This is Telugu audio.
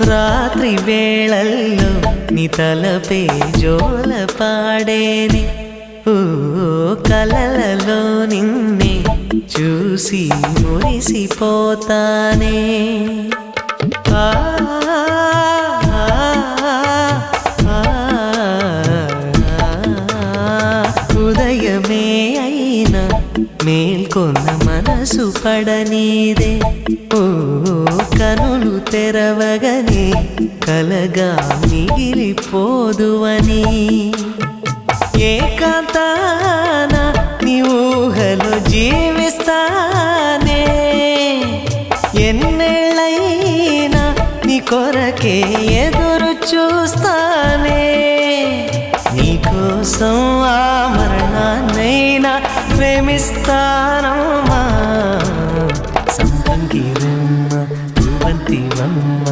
రాత్రి వేళల్లో నీ తలపే జోల పాడేనే. ఓ కలలలో నిన్నే చూసి మురిసిపోతానే. ఆ, ఉదయమే అయినా మేల్కొన్న మనసు పడనీదే. ఓ తెరవగనే కలగా మిగిలిపోదువని ఏకాంతాన నీ ఊహలు జీవిస్తానే. ఎన్నేళ్ళైనా నీ కొరకే ఎదురు చూస్తానే. నీకోసం ఆ మరణాన్నైనా ప్రేమిస్తానా. ನಮ್ಮ